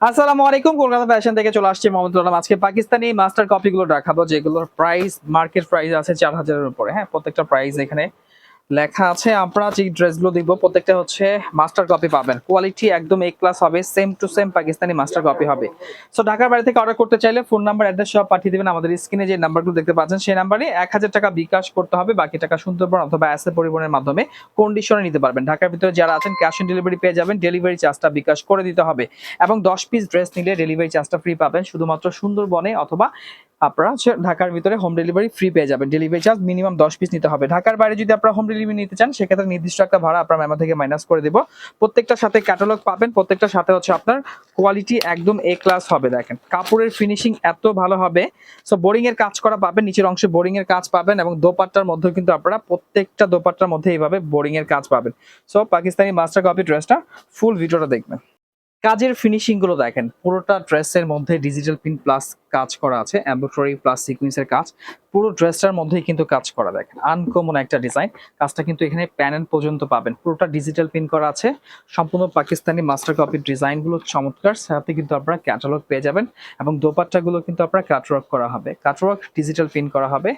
আসসালামু আলাইকুম, কলকাতা ফ্যাশন থেকে চলে আসছি মোহাম্মদ আজকে পাকিস্তানি মাস্টার কপিগুলো দেখাবো, যেগুলোর প্রাইস মার্কেট প্রাইস আছে চার হাজারের উপরে। হ্যাঁ প্রত্যেকটা প্রাইস এখানে লেখা আছে, আমরা যে ড্রেসগুলো দেখব, প্রত্যেকটা হচ্ছে মাস্টার কপি পাবেন। কোয়ালিটি একদম এ ক্লাস হবে same to same Pakistani master copy হবে। সো ঢাকার বাড়ি থেকে অর্ডার করতে চাইলে ফোন নাম্বার অ্যাড্রেস সব পাঠিয়ে দেবেন আমাদের স্ক্রিনে যে নাম্বারগুলো দেখতে পাচ্ছেন, সেই নাম্বারে এক হাজার টাকা বিকাশ করতে হবে, বাকি টাকা সুন্দরবন অথবা অ্যাসে পরিবহনের মাধ্যমে কন্ডিশনে নিতে পারবেন। ঢাকার ভিতরে যারা আছেন ক্যাশ অন ডেলিভারি পেয়ে যাবেন ডেলিভারি চার্জটা বিকাশ করে দিতে হবে। এবং দশ পিস ড্রেস নিলে ডেলিভারি চার্জটা ফ্রি পাবেন, শুধুমাত্র সুন্দরবনে অথবা আপনারা ঢাকার ভিতরে হোম ডেলিভারি ফ্রি পেয়ে যাবেন। ডেলিভারি চার্জ মিনিমাম দশ পিস নিতে হবে। ঢাকার বাইরে যদি আপনারা হোম ডেলিভারি নিতে চান, সেক্ষেত্রে নির্দিষ্ট একটা ভাড়া আপনার মেমো থেকে মাইনাস করে দেবো। প্রত্যেকটার সাথে ক্যাটালগ পাবেন, প্রত্যেকটার সাথে হচ্ছে আপনার কোয়ালিটি একদম এ ক্লাস হবে, দেখেন। কাপড়ের ফিনিশিং এত ভালো হবে। সো বোরিং এর কাজ করা পাবেন, নিচের অংশে বোরিং এর কাজ পাবেন এবং দোপাট্টার মধ্যেও কিন্তু আপনারা প্রত্যেকটা দোপাট্টার মধ্যে এইভাবে বোরিং এর কাজ পাবেন। সো পাকিস্তানি মাস্টার কপি ড্রেসটা ফুল ভিডিওটা দেখবেন। কাজের ফিনিশিংগুলো দেখেন। পুরোটা ড্রেসের মধ্যে ডিজিটাল প্রিন্ট প্লাস কাজ করা আছে এমব্রয়ডারি প্লাস সিকুয়েন্সের কাজ। পুরো ড্রেসটার মধ্যেই কিন্তু কাজ করা দেখেন। আনকমন একটা ডিজাইন কাজটা কিন্তু এখানে প্যানেল পর্যন্ত পাবেন। পুরোটা ডিজিটাল প্রিন্ট করা আছে। সম্পূর্ণ পাকিস্তানি মাস্টার কপির ডিজাইনগুলো চমৎকার। সাথে কিন্তু আপনারা ক্যাটালগ পেয়ে যাবেন এবং দোপাট্টাগুলো কিন্তু আপনারা কাটওয়ার্ক করা হবে। কাটওয়ার্ক ডিজিটাল প্রিন্ট করা হবে।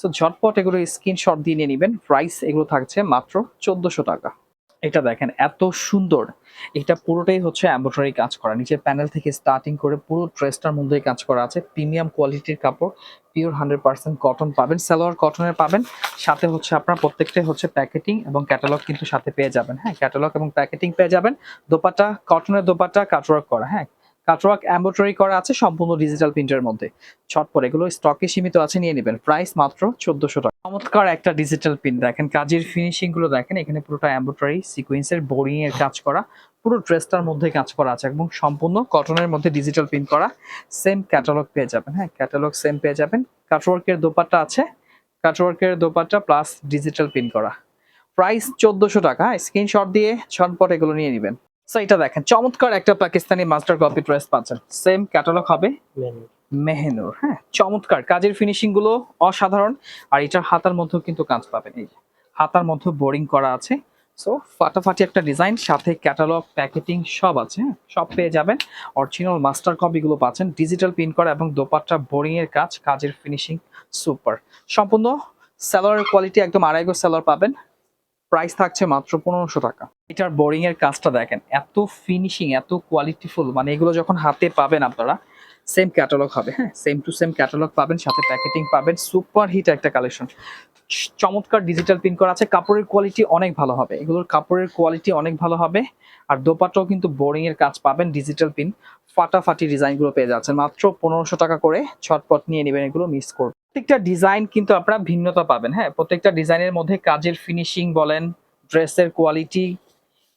সো ঝটপট এগুলো স্ক্রিনশট দিয়ে নিয়ে নেবেন। প্রাইস এগুলো থাকছে মাত্র চোদ্দোশো টাকা। এটা দেখেন, এত সুন্দর। এটা পুরোটাই হচ্ছে এম্ব্রয়ডারি কাজ করা। নিচের প্যানেল থেকে স্টার্টিং করে পুরো ড্রেসটার মধ্যেই কাজ করা আছে। প্রিমিয়াম কোয়ালিটির কাপড় পিওর হান্ড্রেড পার্সেন্ট কটন পাবেন, সালোয়ার কটনের পাবেন। সাথে হচ্ছে আপনার প্রত্যেকটাই হচ্ছে প্যাকেটিং এবং ক্যাটালগ কিন্তু সাথে পেয়ে যাবেন। হ্যাঁ ক্যাটালগ এবং প্যাকেটিং পেয়ে যাবেন। দোপাটা কটনের দোপাটা কাটওয়ার্ক করা। হ্যাঁ কাটওয়ার্ক এম্ব্রয়ডারি করা আছে সম্পূর্ণ ডিজিটাল প্রিন্টের মধ্যে। ছটপট, এগুলো স্টকে সীমিত আছে, নিয়ে নেবেন। প্রাইস মাত্র চোদ্দশো টাকা। চমৎকার একটা ডিজিটাল প্রিন্ট। দেখেন, কাজের ফিনিশিংগুলো দেখেন, এখানে পুরোটা এম্ব্রয়ডারি, সিকুয়েন্সের বোরিং এর কাজ করা, পুরো ড্রেসটার মধ্যে কাজ করা আছে এবং সম্পূর্ণ কটনের মধ্যে ডিজিটাল প্রিন্ট করা সেম ক্যাটালগ পেয়ে যাবেন। হ্যাঁ ক্যাটালগ সেম পেয়ে যাবেন। কাটওয়ার্কের দোপাট্টা আছে। কাটওয়ার্কের দোপাট্টা প্লাস ডিজিটাল প্রিন্ট করা। প্রাইস চোদ্দশো টাকা। স্ক্রিনশট দিয়ে ছটপট এগুলো নিয়ে নেবেন। সো এটা দেখেন চমৎকার একটা পাকিস্তানি মাস্টার কপি ড্রেস পাচ্ছেন। সেম ক্যাটালগ হবে মেহেনুর। হ্যাঁ চমৎকার। কাজের ফিনিশিংগুলো অসাধারণ আর এটার হাতার মধ্যেও কিন্তু কাজ পাবেন। এই হাতার মধ্যে বোরিং করা আছে। সো ফাটাফাটি একটা ডিজাইন সাথে ক্যাটালগ প্যাকেটিং সব আছে হ্যাঁ? সব পেয়ে যাবেন। অরিজিনাল মাস্টার কপি গুলো পাচ্ছেন ডিজিটাল প্রিন্ট করা এবং দোপাট্টা বোরিং এর কাজ কাজের ফিনিশিং সুপার সম্পূর্ণ স্যালোয়ারের কোয়ালিটি একদম আড়াইগো স্যালোয়ার পাবেন। প্রাইস থাকছে মাত্র পনেরোশো টাকা। এটার বোরিং এর কাজটা দেখেন, এত ফিনিশিং এত কোয়ালিটিফুল মানে এগুলো যখন হাতে পাবেন আপনারা সেম ক্যাটালগ হবে হ্যাঁ সেম টু সেম ক্যাটালগ পাবেন, সাথে প্যাকেটিং পাবেন সুপার হিট একটা কালেকশন চমৎকার ডিজিটাল প্রিন্ট করা আছে, কাপড়ের কোয়ালিটি অনেক ভালো হবে, এগুলোর কাপড়ের কোয়ালিটি অনেক ভালো হবে, আর দোপাটাও কিন্তু বোরিং এর কাজ পাবেন ডিজিটাল প্রিন্ট ফাটাফাটি ডিজাইনগুলো পেয়ে যাচ্ছেন। মাত্র পনেরোশো টাকা করে ছটপট নিয়ে নেবেন এগুলো মিস করবেন প্রত্যেকটা ডিজাইন কিন্তু আপনারা ভিন্নতা পাবেন হ্যাঁ? প্রত্যেকটা ডিজাইনের মধ্যে কাজের ফিনিশিং বলেন, ড্রেসের কোয়ালিটি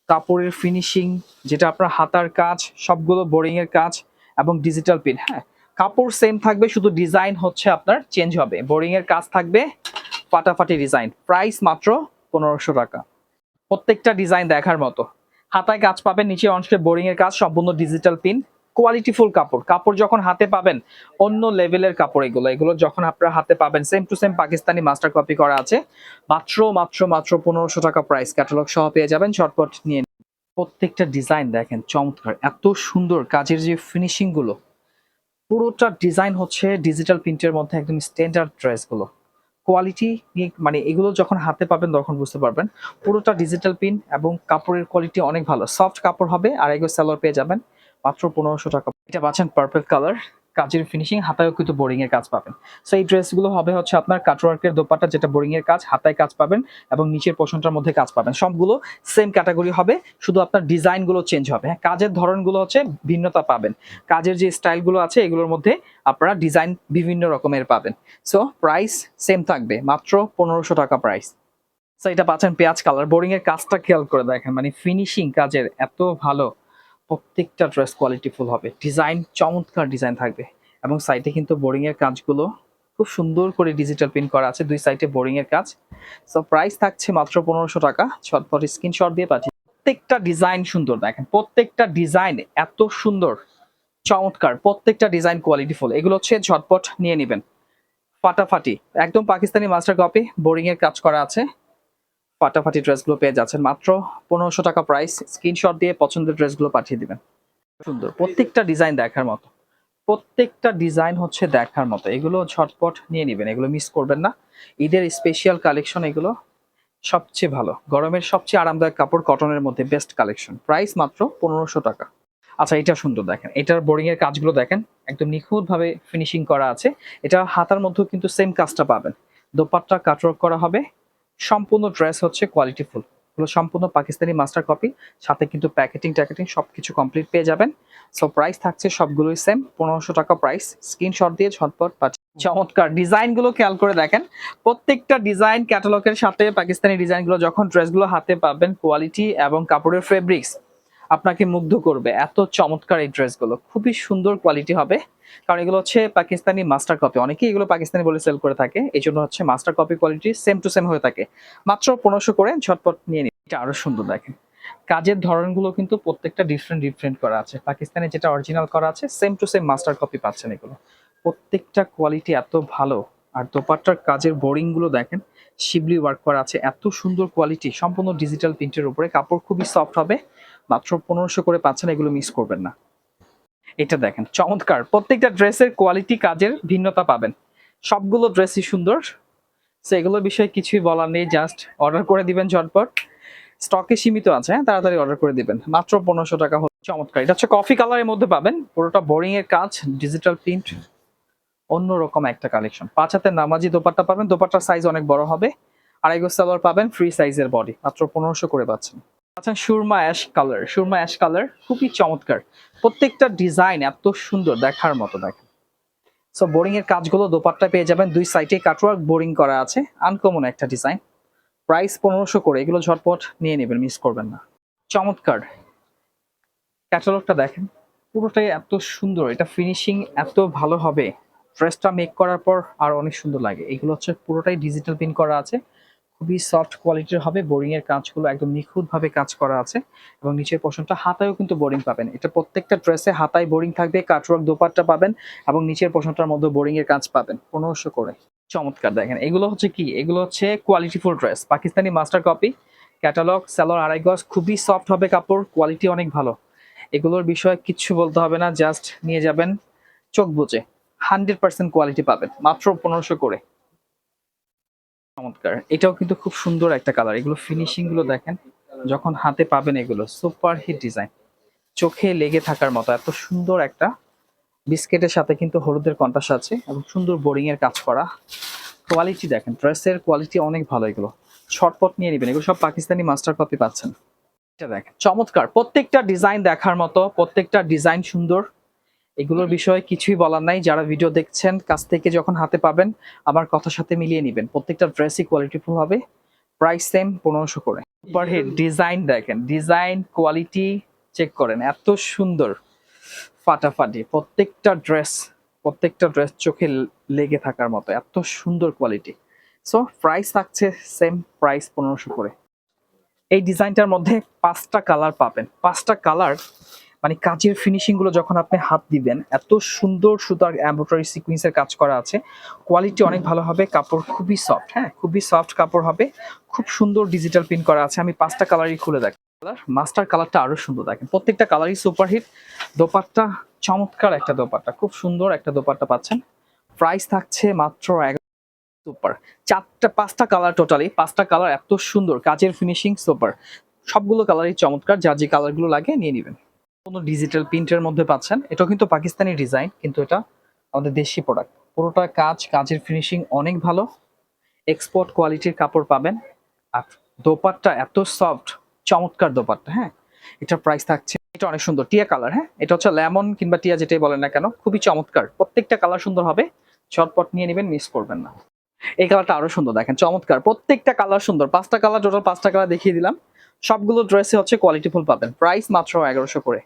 কাপড়ের ফিনিশিং যেটা আপনার হাতার কাজ, সবগুলো বোরিং এর কাজ এবং ডিজিটাল প্রিন্ট হ্যাঁ? কাপড় সেম থাকবে, শুধু ডিজাইন হচ্ছে আপনার চেঞ্জ হবে। বোরিং এর কাজ থাকবে, ফাটাফাটি ডিজাইন প্রাইস মাত্র পনেরোশো টাকা। প্রত্যেকটা ডিজাইন দেখার মতো। হাতায় কাজ পাবেন, নিচে অংশে বোরিং এর কাজ, সম্পূর্ণ ডিজিটাল পিন কোয়ালিটিফুল কাপড়। কাপড় যখন হাতে পাবেন, অন্য লেভেলের কাপড় এগুলো। এগুলো যখন আপনারা হাতে পাবেন same to same Pakistani master copy করা আছে। মাত্র মাত্র মাত্র পনেরোশো টাকা প্রাইস ক্যাটালগ সহ পেয়ে যাবেন। চটপট নিয়ে প্রত্যেকটা ডিজাইন দেখেন, চমৎকার। এত সুন্দর কাজের যে ফিনিশিংগুলো, পুরোটা ডিজাইন হচ্ছে ডিজিটাল প্রিন্টের মধ্যে একদম স্ট্যান্ডার্ড ড্রেসগুলো কোয়ালিটি মানে এগুলো যখন হাতে পাবেন তখন বুঝতে পারবেন। পুরোটা ডিজিটাল পিন এবং কাপড়ের কোয়ালিটি অনেক ভালো। সফট কাপড় হবে, আর এগুলো সেলর পেয়ে যাবেন। মাত্র পনেরোশো টাকা। এটা পাচ্ছেন পার্পল কালার কাজের ফিনিশিং হাতায়ও কিন্তু বোরিং এর কাজ পাবেন। সো এই ড্রেসগুলো হবে হচ্ছে আপনার কাটওয়ার্কের দোপাট্টা, যেটা বোরিং এর কাজ, হাতায় কাজ পাবেন এবং নিচের পোষণটার মধ্যে কাজ পাবেন। সবগুলো সেম ক্যাটাগরি হবে, শুধু আপনার ডিজাইনগুলো চেঞ্জ হবে। হ্যাঁ কাজের ধরনগুলো হচ্ছে ভিন্নতা পাবেন। কাজের যে স্টাইলগুলো আছে, এগুলোর মধ্যে আপনারা ডিজাইন বিভিন্ন রকমের পাবেন। সো প্রাইস সেম থাকবে, মাত্র পনেরোশো টাকা প্রাইস সো এটা পাচ্ছেন পেঁয়াজ কালার বোরিং এর কাজটা খেয়াল করে দেখেন মানে ফিনিশিং কাজের এত ভালো। প্রত্যেকটা ড্রেস কোয়ালিটিফুল হবে। ডিজাইন চমৎকার ডিজাইন থাকবে। এবং সাইডে কিন্তু বোরিং এর কাজগুলো খুব সুন্দর করে ডিজিটাল প্রিন্ট করা আছে। দুই সাইডে বোরিং এর কাজ। সো প্রাইস থাকছে মাত্র পনেরোশো টাকা। ছটপট স্ক্রিনশট দিয়ে পাঠিয়ে প্রত্যেকটা ডিজাইন সুন্দর। দেখেন, প্রত্যেকটা ডিজাইন এত সুন্দর, চমৎকার, প্রত্যেকটা ডিজাইন কোয়ালিটিফুল এগুলো হচ্ছে ঝটপট নিয়ে নেবেন। ফাটাফাটি, একদম পাকিস্তানি মাস্টার কপি বোরিং এর কাজ করা আছে। ফাটাফাটি ড্রেসগুলো পেয়ে যাচ্ছেন। মাত্র পনেরোশো টাকা প্রাইস স্ক্রিনশট দিয়ে পছন্দের ড্রেসগুলো পাঠিয়ে দিবেন। সুন্দর। প্রত্যেকটা ডিজাইন দেখার মতো। প্রত্যেকটা ডিজাইন হচ্ছে দেখার মতো। এগুলো ঝটপট নিয়ে নেবেন। এগুলো মিস করবেন না। ঈদের স্পেশাল কালেকশন এগুলো সবচেয়ে ভালো। গরমের সবচেয়ে আরামদায়ক কাপড় কটনের মধ্যে বেস্ট কালেকশন প্রাইস মাত্র পনেরোশো টাকা। আচ্ছা এটা সুন্দর দেখেন। এটার বোরিং এর কাজগুলো দেখেন। একদম নিখুঁত ভাবে ফিনিশিং করা আছে। এটা হাতার মধ্যেও কিন্তু সেম কাজটা পাবেন। দোপাট্টা কাটওয়ার্ক করা হবে। সম্পূর্ণ ড্রেস হচ্ছে কোয়ালিটিফুল হলো সম্পূর্ণ পাকিস্তানি মাস্টার কপি সাথে কিন্তু প্যাকেটিং ট্যাকেটিং সব কিছু কমপ্লিট পেয়ে যাবেন। সো প্রাইস থাকছে সবগুলোই সেম পনেরোশো টাকা প্রাইস স্ক্রিনশট দিয়ে ঝটপট পাচ্ছে চমৎকার ডিজাইনগুলো খেয়াল করে দেখেন। প্রত্যেকটা ডিজাইন ক্যাটালগের সাথে পাকিস্তানি ডিজাইনগুলো যখন ড্রেসগুলো হাতে পাবেন কোয়ালিটি এবং কাপড়ের ফেব্রিক্স আপনাকে মুগ্ধ করবে। এত চমৎকার এই ড্রেসগুলো। খুবই সুন্দর কোয়ালিটি হবে। কারণ এগুলো হচ্ছে পাকিস্তানি মাস্টার কপি অনেকেই এগুলো পাকিস্তানি বলে সেল করে থাকে। এই জন্য হচ্ছে master copy quality same to same হয়ে থাকে। মাত্র পনেরোশো করে ঝটপট নিয়ে নিন। এটা আরও সুন্দর দেখেন। কাজের ধরনগুলো কিন্তু প্রত্যেকটা ডিফারেন্ট ডিফারেন্ট করা আছে। পাকিস্তানে যেটা অরিজিনাল করা আছে same to same master copy পাচ্ছেন এগুলো। প্রত্যেকটা কোয়ালিটি এত ভালো। আর দোপাট্টার কাজের বোরিংগুলো দেখেন। শিবলি ওয়ার্ক করা আছে। এত সুন্দর কোয়ালিটি সম্পূর্ণ ডিজিটাল প্রিন্টের উপরে। কাপড় খুবই সফট হবে। মাত্র পনেরোশো করে পাচ্ছেন, এগুলো মিস করবেন না। এটা দেখেন, চমৎকার। প্রত্যেকটা ড্রেসের কোয়ালিটি কাজের ভিন্নতা পাবেন। সবগুলো ড্রেসই সুন্দর। সো এগুলোর বিষয়ে কিছুই বলার নেই জাস্ট অর্ডার করে দিবেন ঝটপট। স্টকে সীমিত আছে হ্যাঁ তাড়াতাড়ি অর্ডার করে দিবেন। মাত্র পনেরোশো টাকা হলো, চমৎকার। এটা হচ্ছে কফি কালারের মধ্যে পাবেন, পুরোটা বোরিং এর কাজ ডিজিটাল প্রিন্ট অন্যরকম একটা কালেকশন পাঁচ হাতের নামাজি দোপাট্টা পাবেন, দোপাট্টার সাইজ অনেক বড় হবে। আড়াইগো সালোয়ার পাবেন ফ্রি সাইজের বডি মাত্র পনেরোশো করে পাচ্ছেন। আচ্ছা surma ash colour, surma ash colour খুবই চমৎকার। প্রত্যেকটা ডিজাইন এত সুন্দর দেখার মতো দেখেন। সো বোরিং এর কাজগুলো দোপাট্টা পেয়ে যাবেন, দুই সাইডে কাটওয়ার্ক বোরিং করা আছে আনকমন একটা ডিজাইন প্রাইস পনেরোশো করে, এগুলো ঝটপট নিয়ে নেবেন মিস করবেন না। চমৎকার। ক্যাটালগটা দেখেন, পুরোটাই এত সুন্দর, এটা ফিনিশিং এত ভালো হবে। ড্রেসটা মেক করার পর আর অনেক সুন্দর লাগে। এগুলো হচ্ছে পুরোটাই ডিজিটাল প্রিন্ট করা আছে। খুবই সফট কোয়ালিটির হবে বোরিং এর কাজগুলো একদম নিখুঁত ভাবে কাজ করা আছে এবং নিচের পোর্শনটা হাতায়ও কিন্তু বোরিং পাবেন। এটা প্রত্যেকটা ড্রেসে হাতায় বোরিং থাকবে কাটওয়ার্ক দোপাট্টা পাবেন এবং নিচের পোর্শনটার মধ্যে বোরিং এর কাজ পাবেন, পনেরোশো করে। চমৎকার, দেখেন, এগুলো হচ্ছে কি? এগুলো হচ্ছে qualityful dress Pakistani master copy catalogue স্যালোর আড়াই গজ, খুবই সফট হবে কাপড় কোয়ালিটি অনেক ভালো। এগুলোর বিষয়ে কিচ্ছু বলতে হবে না জাস্ট নিয়ে যাবেন চোখ বুঝে হান্ড্রেড পার্সেন্ট কোয়ালিটি পাবেন, মাত্র পনেরোশো করে। চমৎকার। এটাও কিন্তু খুব সুন্দর একটা কালার এগুলো ফিনিশিংগুলো দেখেন, যখন হাতে পাবেন এগুলো সুপার হিট ডিজাইন চোখে লেগে থাকার মতো, এত সুন্দর একটা বিস্কেটের সাথে কিন্তু হলুদের কন্টাস আছে এবং সুন্দর বোরিং এর কাজ করা। কোয়ালিটি দেখেন ড্রেসের কোয়ালিটি অনেক ভালো এগুলো। ছটপট নিয়ে নেবেন, এগুলো সব পাকিস্তানি মাস্টার কপি পাচ্ছেন। এটা দেখেন, চমৎকার। প্রত্যেকটা ডিজাইন দেখার মতো, প্রত্যেকটা ডিজাইন সুন্দর। এগুলোর বিষয়ে কিছুই বলার নাই। যারা ভিডিও দেখছেন, কাছ থেকে যখন হাতে পাবেন, আমার কথার সাথে মিলিয়ে নেবেন। প্রত্যেকটা ড্রেসই কোয়ালিটিফুল হবে। প্রাইস সেম পনেরোশো করে। সুপার হিট ডিজাইন দেখেন। ডিজাইন কোয়ালিটি চেক করেন। এত সুন্দর। ফাটাফাটি। প্রত্যেকটা ড্রেস প্রত্যেকটা ড্রেস চোখে লেগে থাকার মতো। এত সুন্দর কোয়ালিটি সো প্রাইস থাকছে সেম প্রাইস পনেরোশো করে। এই ডিজাইনটার মধ্যে পাঁচটা কালার পাবেন। পাঁচটা কালার মানে কাজের ফিনিশিংগুলো যখন আপনি হাত দিবেন, এত সুন্দর সুতার এমব্রয়ডারি সিকুয়েন্সের কাজ করা আছে। কোয়ালিটি অনেক ভালো হবে, কাপড় খুবই সফট হ্যাঁ খুবই সফট কাপড় হবে। খুব সুন্দর ডিজিটাল প্রিন্ট করা আছে, আমি পাঁচটা কালারই খুলে দেখ কালার মাস্টার কালারটা আরও সুন্দর দেখেন, প্রত্যেকটা কালারই সুপারহিট দোপাট্টা, চমৎকার একটা দোপাট্টা, খুব সুন্দর একটা দোপাট্টা পাচ্ছেন। প্রাইস থাকছে মাত্র সুপার চারটা, পাঁচটা কালার টোটালি পাঁচটা কালার এত সুন্দর, কাজের ফিনিশিং সুপার সবগুলো কালারই চমৎকার, যার যে কালারগুলো লাগে নিয়ে নেবেন। কোনো ডিজিটাল প্রিন্টের মধ্যে পাচ্ছেন। এটাও কিন্তু পাকিস্তানি ডিজাইন কিন্তু এটা আমাদের দেশি প্রোডাক্ট পুরোটা কাজ, কাজের ফিনিশিং অনেক ভালো। এক্সপোর্ট কোয়ালিটির কাপড় পাবেন। আর দোপাট্টা এত সফট চমৎকার দোপাট্টা হ্যাঁ? এটার প্রাইস থাকছে, এটা অনেক সুন্দর, টিয়া কালার হ্যাঁ? এটা হচ্ছে লেমন কিংবা টিয়া যেটাই বলেন না কেন, খুবই চমৎকার। প্রত্যেকটা কালার সুন্দর হবে। চটপট নিয়ে নেবেন মিস করবেন না। এই কালারটা আরও সুন্দর, দেখেন, চমৎকার। প্রত্যেকটা কালার সুন্দর। পাঁচটা কালার টোটাল পাঁচটা কালার দেখিয়ে দিলাম। সবগুলো ড্রেসে হচ্ছে কোয়ালিটিফুল পাবেন। প্রাইস মাত্র এগারোশো করে।